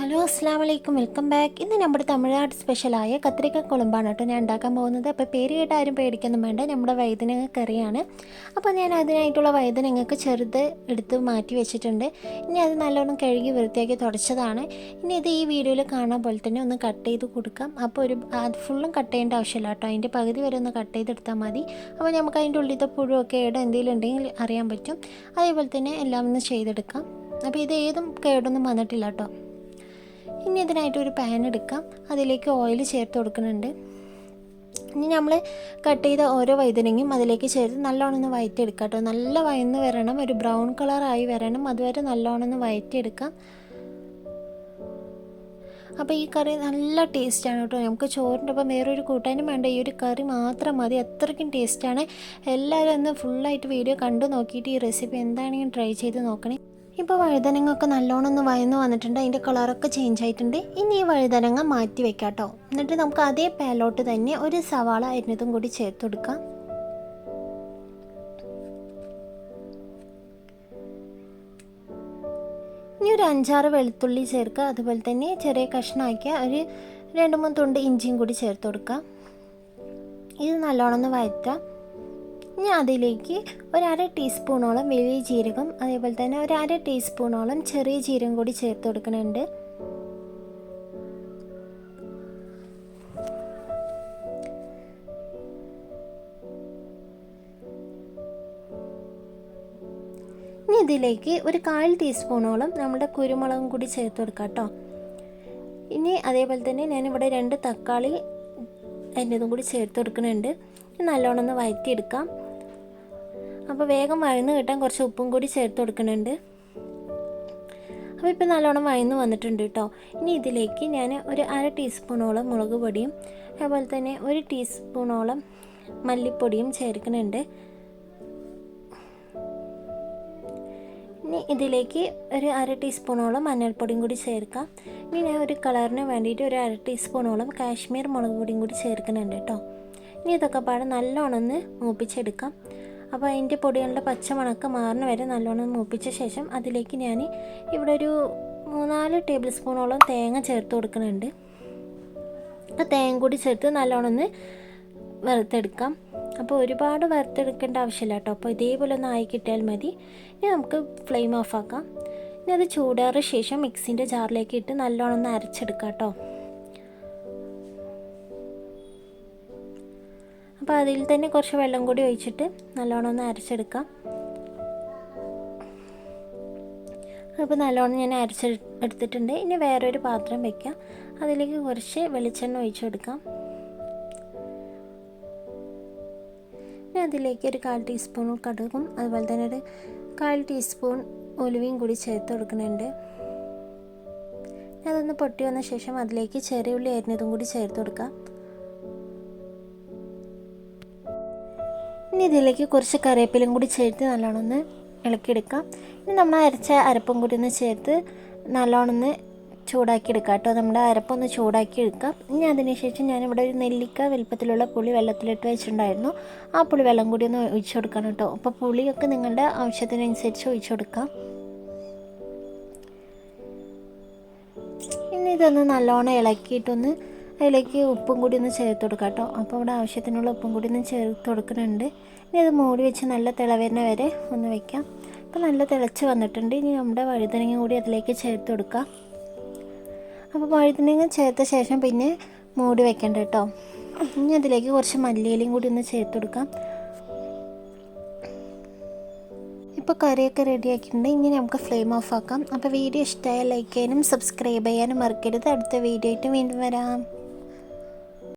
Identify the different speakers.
Speaker 1: Hello അസ്സാം വലൈക്കും welcome back. ഇന്ന് നമ്മുടെ തമിഴ്നാട് സ്പെഷ്യലായ കത്രിക്ക കുളമ്പാണ് കേട്ടോ ഞാൻ ഉണ്ടാക്കാൻ പോകുന്നത്. അപ്പോൾ പേര് കേട്ട് ആരും പേടിക്കൊന്നും വേണ്ട. നമ്മുടെ വൈദ്യനങ്ങ കറിയാണ്. അപ്പോൾ ഞാൻ അതിനായിട്ടുള്ള വൈദ്യനങ്ങക്ക് ചെറുത് എടുത്ത് മാറ്റി വെച്ചിട്ടുണ്ട്. ഇനി അത് നല്ലോണം കഴുകി വൃത്തിയാക്കി തുടച്ചതാണ്. ഇനി ഇത് ഈ വീഡിയോയിൽ കാണാൻ പോലെ തന്നെ ഒന്ന് കട്ട് ചെയ്ത് കൊടുക്കാം. അപ്പോൾ ഒരു അത് ഫുള്ളും കട്ട് ചെയ്യേണ്ട ആവശ്യമില്ല കേട്ടോ. അതിന്റെ പകുതി വരെ ഒന്ന് കട്ട് ചെയ്തെടുത്താൽ മതി. അപ്പോൾ നമുക്ക് അതിന്റെ ഉള്ളിലത്തെ പുഴുവൊക്കെ ഇട എന്തെങ്കിലും ഉണ്ടെങ്കിൽ അറിയാൻ പറ്റും. അതേപോലെ തന്നെ എല്ലാം ഒന്ന് ചെയ്തെടുക്കാം. അപ്പോൾ ഇത് ഏതും കേടൊന്നും വന്നിട്ടില്ല കേട്ടോ. ഇനി ഇതിനായിട്ട് ഒരു പാൻ എടുക്കാം. അതിലേക്ക് ഓയിൽ ചേർത്ത് കൊടുക്കുന്നുണ്ട്. ഇനി നമ്മൾ കട്ട് ചെയ്ത ഓരോ വൈതനങ്ങയും അതിലേക്ക് ചേർത്ത് നല്ലോണം ഒന്ന് വയറ്റിയെടുക്കാം കേട്ടോ നല്ല വയന്ന് വരണം. ഒരു ബ്രൗൺ കളറായി വരണം. അതുവരെ നല്ലോണം ഒന്ന് വയറ്റിയെടുക്കാം. അപ്പോൾ ഈ കറി നല്ല ടേസ്റ്റാണ് കേട്ടോ. നമുക്ക് ചോറിന്റെ ഒപ്പം വേറൊരു കൂട്ടാനും വേണ്ട. ഈ ഒരു കറി മാത്രം മതി. അത്രയ്ക്കും ടേസ്റ്റാണ് എല്ലാവരും ഒന്ന് ഫുള്ളായിട്ട് വീഡിയോ കണ്ടു നോക്കിയിട്ട് ഈ റെസിപ്പി എന്താണെങ്കിലും ട്രൈ ചെയ്ത് നോക്കണേ. ഇപ്പോൾ വഴുതനങ്ങൊക്കെ നല്ലോണം ഒന്ന് വയന്ന് വന്നിട്ടുണ്ട് അതിന്റെ കളറൊക്കെ ചേഞ്ച് ആയിട്ടുണ്ട്. ഇനി ഈ വഴുതനങ്ങ മാറ്റി വെക്കാം കേട്ടോ എന്നിട്ട് നമുക്ക് അതേ പാലോട്ട് തന്നെ ഒരു സവാള അരിഞ്ഞതും കൂടി ചേർത്ത് കൊടുക്കാം. ഇനി ഒരു അഞ്ചാറ് വെളുത്തുള്ളി ചേർക്കുക. അതുപോലെ തന്നെ ചെറിയ കഷ്ണമാക്കിയ ഒരു രണ്ട് മൂന്ന് തുണ്ട് ഇഞ്ചിയും കൂടി ചേർത്ത് കൊടുക്കാം. ഇത് നല്ലോണം ഒന്ന് വഴറ്റാം ഇനി അതിലേക്ക് ഒരു അര ടീസ്പൂണോളം വലിയ ജീരകം അതേപോലെ തന്നെ ഒരു അര ടീസ്പൂണോളം ചെറിയ ജീരകം കൂടി ചേർത്ത് കൊടുക്കുന്നുണ്ട്. ഇനി ഇതിലേക്ക് ഒരു കാൽ ടീസ്പൂണോളം നമ്മുടെ കുരുമുളകും കൂടി ചേർത്ത് കൊടുക്കാം കേട്ടോ. ഇനി അതേപോലെ തന്നെ ഞാനിവിടെ രണ്ട് തക്കാളി അതിന്റെതും കൂടി ചേർത്ത് കൊടുക്കുന്നുണ്ട്. നല്ലോണം ഒന്ന് വഴറ്റിയെടുക്കാം. അപ്പോൾ വേഗം വഴന്ന് കിട്ടാൻ കുറച്ച് ഉപ്പും കൂടി ചേർത്ത് കൊടുക്കുന്നുണ്ട്. അപ്പോൾ ഇപ്പോൾ നല്ലോണം വഴന്ന് വന്നിട്ടുണ്ട് കേട്ടോ. ഇനി ഇതിലേക്ക് ഞാൻ ഒരു അര ടീസ്പൂണോളം മുളക് പൊടിയും അതുപോലെ തന്നെ ഒരു ടീസ്പൂണോളം മല്ലിപ്പൊടിയും ചേർക്കുന്നുണ്ട്. ഇനി ഇതിലേക്ക് ഒരു അര ടീസ്പൂണോളം മഞ്ഞൾപ്പൊടിയും കൂടി ചേർക്കാം. ഇനി ഞാൻ ഒരു കളറിന് വേണ്ടിയിട്ട് ഒരു അര ടീസ്പൂണോളം കാശ്മീർ മുളക് പൊടിയും കൂടി ചേർക്കുന്നുണ്ട് കേട്ടോ. ഇനി ഇതൊക്കെ പാടെ നല്ലോണം ഒന്ന് മൂപ്പിച്ചെടുക്കാം. അപ്പോൾ അതിന്റെ പൊടികളുടെ പച്ചമണക്കം മാറുന്ന വരെ നല്ലോണം മൂപ്പിച്ച ശേഷം അതിലേക്ക് ഞാൻ ഇവിടെ ഒരു മൂന്നാൽ ടേബിൾ സ്പൂണോളം തേങ്ങ ചേർത്ത് കൊടുക്കുന്നുണ്ട്. അപ്പോൾ തേങ്ങ കൂടി ചേർത്ത് നല്ലോണം ഒന്ന് വറുത്തെടുക്കാം. അപ്പോൾ ഒരുപാട് വറുത്തെടുക്കേണ്ട ആവശ്യമില്ല കേട്ടോ. അപ്പോൾ ഇതേപോലെ ഒന്ന് ആയി കിട്ടിയാൽ മതി. ഇനി നമുക്ക് ഫ്ലെയിം ഓഫ് ആക്കാം. ഇനി അത് ചൂടാറിയ ശേഷം മിക്സിന്റെ ജാറിലേക്ക് ഇട്ട് നല്ലോണം ഒന്ന് അരച്ചെടുക്കാം കേട്ടോ. അപ്പോൾ അതിൽ തന്നെ കുറച്ച് വെള്ളം കൂടി ഒഴിച്ചിട്ട് നല്ലോണം ഒന്ന് അരച്ചെടുക്കാം. അപ്പോൾ നല്ലോണം ഞാൻ അരച്ച് എടുത്തിട്ടുണ്ട്. ഇനി വേറൊരു പാത്രം വെക്കാം. അതിലേക്ക് കുറച്ച് വെളിച്ചെണ്ണ ഒഴിച്ചു കൊടുക്കാം. ഇനി അതിലേക്ക് ഒരു കാൽ ടീസ്പൂൺ കടുകും അതുപോലെ തന്നെ ഒരു കാൽ ടീസ്പൂൺ ഒലുവയും കൂടി ചേർത്ത് കൊടുക്കുന്നുണ്ട്. അതൊന്ന് പൊട്ടി വന്ന ശേഷം അതിലേക്ക് ചെറിയ ഉള്ളി അരിഞ്ഞതും കൂടി ചേർത്ത് കൊടുക്കാം. ഇനി ഇതിലേക്ക് കുറച്ച് കറിവേപ്പിലും കൂടി ചേർത്ത് നല്ലോണം ഒന്ന് ഇളക്കിയെടുക്കാം. ഇനി നമ്മൾ അരച്ച അരപ്പും കൂടി ഒന്ന് ചേർത്ത് നല്ലോണം ഒന്ന് ചൂടാക്കി എടുക്കാം കേട്ടോ. നമ്മുടെ അരപ്പൊന്ന് ചൂടാക്കി എടുക്കാം ഇനി അതിനുശേഷം ഞാനിവിടെ ഒരു നെല്ലിക്ക വലുപ്പത്തിലുള്ള പുളി വെള്ളത്തിലിട്ട് വെച്ചിട്ടുണ്ടായിരുന്നു. ആ പുളി വെള്ളം കൂടി ഒന്ന് ഒഴിച്ചു കൊടുക്കണം കേട്ടോ. അപ്പോൾ പുളിയൊക്കെ നിങ്ങളുടെ ആവശ്യത്തിനനുസരിച്ച് ഒഴിച്ചു കൊടുക്കാം. ഇനി ഇതൊന്ന് നല്ലോണം ഇളക്കിയിട്ടൊന്ന് അതിലേക്ക് ഉപ്പും കൂടി ഒന്ന് ചേർത്ത് കൊടുക്കാം കേട്ടോ. അപ്പോൾ ഇവിടെ ആവശ്യത്തിനുള്ള ഉപ്പും കൂടി ഒന്ന് ചേർത്ത് കൊടുക്കുന്നുണ്ട്. ഇനി അത് മൂടി വെച്ച് നല്ല തിളവരുന്ന വരെ ഒന്ന് വെക്കാം. അപ്പോൾ നല്ല തിളച്ച് വന്നിട്ടുണ്ട്. ഇനി നമ്മുടെ വഴുതനങ്ങ കൂടി അതിലേക്ക് ചേർത്ത് കൊടുക്കാം. അപ്പോൾ വഴുതനങ്ങ ചേർത്ത ശേഷം പിന്നെ മൂടി വെക്കണ്ട കേട്ടോ. ഇനി അതിലേക്ക് കുറച്ച് മല്ലിയിലയും കൂടി ഒന്ന് ചേർത്ത് കൊടുക്കാം. ഇപ്പോൾ കറിയൊക്കെ റെഡി ആക്കിയിട്ടുണ്ട്. ഇനി നമുക്ക് ഫ്ലെയിം ഓഫ് ആക്കാം. അപ്പോൾ വീഡിയോ ഇഷ്ടമായ ലൈക്ക് ചെയ്യാനും സബ്സ്ക്രൈബ് ചെയ്യാനും മറക്കരുത്. അടുത്ത വീഡിയോ ആയിട്ട് വീണ്ടും വരാം.